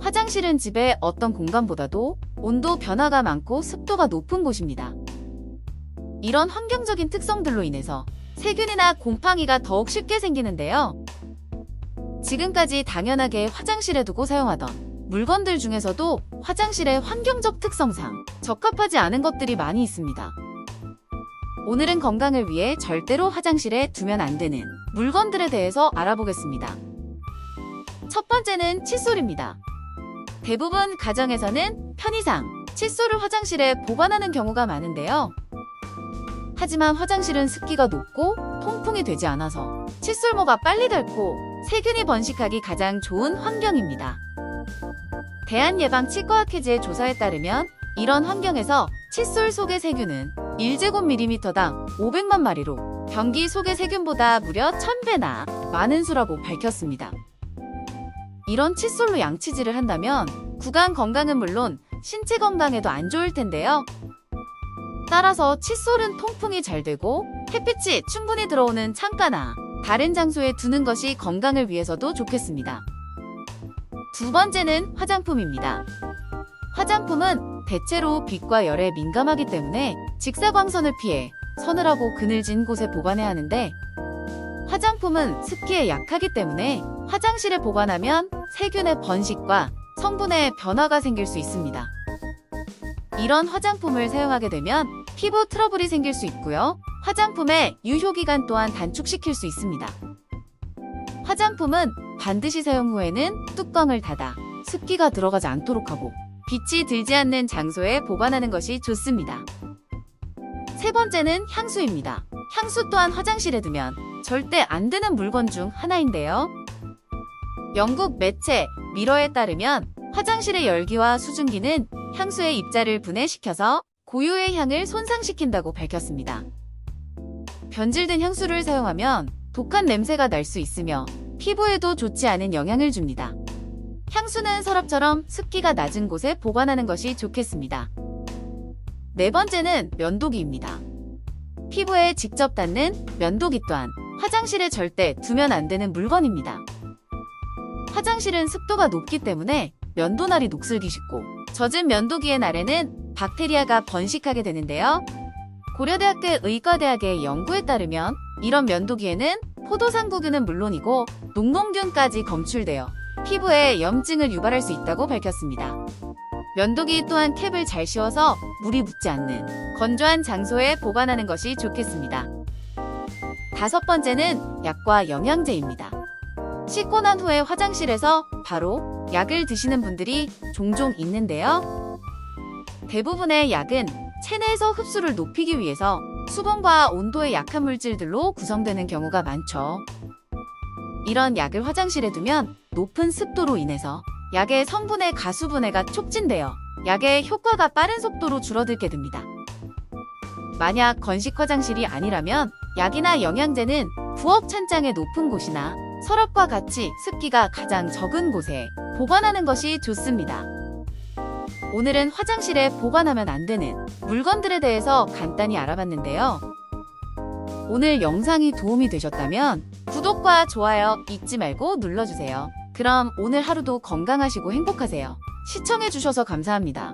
화장실은 집의 어떤 공간보다도 온도 변화가 많고 습도가 높은 곳입니다. 이런 환경적인 특성들로 인해서 세균이나 곰팡이가 더욱 쉽게 생기는데요. 지금까지 당연하게 화장실에 두고 사용하던 물건들 중에서도 화장실의 환경적 특성상 적합하지 않은 것들이 많이 있습니다. 오늘은 건강을 위해 절대로 화장실에 두면 안 되는 물건들에 대해서 알아보겠습니다. 첫 번째는 칫솔입니다. 대부분 가정에서는 편의상 칫솔을 화장실에 보관하는 경우가 많은데요. 하지만 화장실은 습기가 높고 통풍이 되지 않아서 칫솔모가 빨리 닳고 세균이 번식하기 가장 좋은 환경입니다. 대한예방치과학회지의 조사에 따르면 이런 환경에서 칫솔 속의 세균은 1제곱밀리미터당 500만 마리로 변기 속의 세균보다 무려 1000배나 많은 수라고 밝혔습니다. 이런 칫솔로 양치질을 한다면 구강 건강은 물론 신체 건강에도 안 좋을 텐데요. 따라서 칫솔은 통풍이 잘 되고 햇빛이 충분히 들어오는 창가나 다른 장소에 두는 것이 건강을 위해서도 좋겠습니다. 두 번째는 화장품입니다. 화장품은 대체로 빛과 열에 민감하기 때문에 직사광선을 피해 서늘하고 그늘진 곳에 보관해야 하는데 화장품은 습기에 약하기 때문에 화장실에 보관하면 세균의 번식과 성분의 변화가 생길 수 있습니다. 이런 화장품을 사용하게 되면 피부 트러블이 생길 수 있고요. 화장품의 유효기간 또한 단축시킬 수 있습니다. 화장품은 반드시 사용 후에는 뚜껑을 닫아 습기가 들어가지 않도록 하고 빛이 들지 않는 장소에 보관하는 것이 좋습니다. 세 번째는 향수입니다. 향수 또한 화장실에 두면 절대 안 되는 물건 중 하나인데요. 영국 매체 미러에 따르면 화장실의 열기와 수증기는 향수의 입자를 분해시켜서 고유의 향을 손상시킨다고 밝혔습니다. 변질된 향수를 사용하면 독한 냄새가 날 수 있으며 피부에도 좋지 않은 영향을 줍니다. 향수는 서랍처럼 습기가 낮은 곳에 보관하는 것이 좋겠습니다. 네 번째는 면도기입니다. 피부에 직접 닿는 면도기 또한 화장실에 절대 두면 안 되는 물건입니다. 화장실은 습도가 높기 때문에 면도날이 녹슬기 쉽고 젖은 면도기의 날에는 박테리아가 번식하게 되는데요. 고려대학교 의과대학의 연구에 따르면 이런 면도기에는 포도상구균은 물론이고 녹농균까지 검출되어 피부에 염증을 유발할 수 있다고 밝혔습니다. 면도기 또한 캡을 잘 씌워서 물이 묻지 않는 건조한 장소에 보관하는 것이 좋겠습니다. 다섯 번째는 약과 영양제입니다. 씻고 난 후에 화장실에서 바로 약을 드시는 분들이 종종 있는데요. 대부분의 약은 체내에서 흡수를 높이기 위해서 수분과 온도에 약한 물질들로 구성되는 경우가 많죠. 이런 약을 화장실에 두면 높은 습도로 인해서 약의 성분의 가수분해가 촉진되어 약의 효과가 빠른 속도로 줄어들게 됩니다. 만약 건식 화장실이 아니라면 약이나 영양제는 부엌 찬장의 높은 곳이나 서랍과 같이 습기가 가장 적은 곳에 보관하는 것이 좋습니다. 오늘은 화장실에 보관하면 안 되는 물건들에 대해서 간단히 알아봤는데요. 오늘 영상이 도움이 되셨다면 구독과 좋아요 잊지 말고 눌러주세요. 그럼 오늘 하루도 건강하시고 행복하세요. 시청해주셔서 감사합니다.